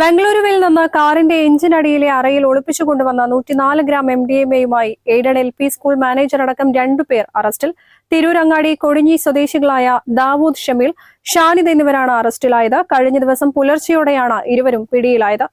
ബംഗളൂരുവിൽ നിന്ന് കാറിന്റെ എഞ്ചിൻ അടിയിലെ അറയിൽ ഒളിപ്പിച്ചു കൊണ്ടുവന്ന നൂറ്റിനാല് ഗ്രാം എം ഡി എം എയുമായി aided L P school manager അടക്കം രണ്ടുപേർ അറസ്റ്റിൽ. തിരൂരങ്ങാടി കൊടിഞ്ഞി സ്വദേശികളായ ദാവൂദ് ഷമീൽ ഷാനിദ് എന്നിവരാണ് അറസ്റ്റിലായത്. കഴിഞ്ഞ ദിവസം പുലർച്ചെയോടെയാണ് ഇരുവരും പിടിയിലായത്.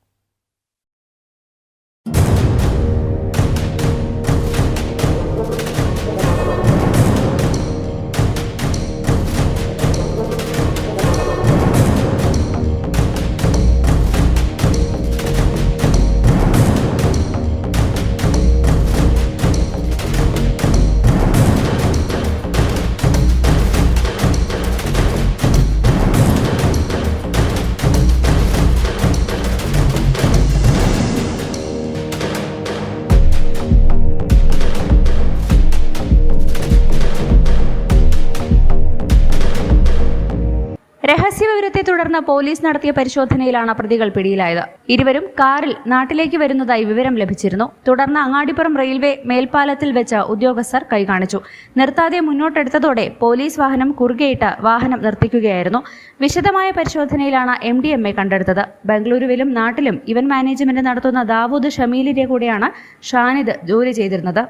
രഹസ്യവിവരത്തെ തുടർന്ന് പോലീസ് നടത്തിയ പരിശോധനയിലാണ് പ്രതികൾ പിടിയിലായത്. ഇരുവരും കാറിൽ നാട്ടിലേക്ക് വരുന്നതായി വിവരം ലഭിച്ചിരുന്നു. തുടർന്ന് അങ്ങാടിപ്പുറം റെയിൽവേ മേൽപ്പാലത്തിൽ വെച്ച് ഉദ്യോഗസ്ഥർ കൈകാണിച്ചു. നിർത്താതെ മുന്നോട്ടെടുത്തതോടെ പോലീസ് വാഹനം കുറുകെയിട്ട് വാഹനം നിർത്തിക്കുകയായിരുന്നു. വിശദമായ പരിശോധനയിലാണ് എം ഡി എം എ കണ്ടെടുത്തത്. ബംഗളൂരുവിലും നാട്ടിലും ഇവന്റ് മാനേജ്മെന്റ് നടത്തുന്ന ദാവൂദ് ഷമീലിന്റെ കൂടെയാണ് ഷാനിദ് ജോലി ചെയ്തിരുന്നത്.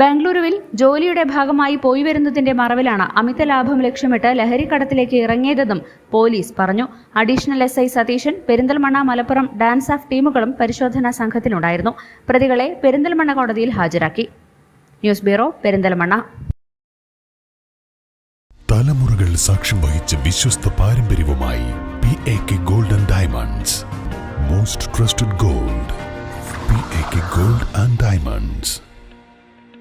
ബാംഗ്ലൂരുവിൽ ജോലിയുടെ ഭാഗമായി പോയി വരുന്നതിന്റെ മറവിലാണ് അമിത ലാഭം ലക്ഷ്യമിട്ട് ലഹരിക്കടത്തിലേക്ക് ഇറങ്ങിയതെന്നും പോലീസ് പറഞ്ഞു. Additional S I Satheesan Perinthalmanna Malappuram dance off ടീമുകളും പരിശോധനാ സംഘത്തിലുണ്ടായിരുന്നു. പ്രതികളെ പെരിന്തൽമണ്ണ കോടതിയിൽ ഹാജരാക്കി. News bureau Perinthalmanna. തലമുറകൾ സാക്ഷ്യം വഹിച്ച വിശ്വസ്ത പാരമ്പര്യവുമായി P A K golden diamonds most trusted gold P A K gold and diamonds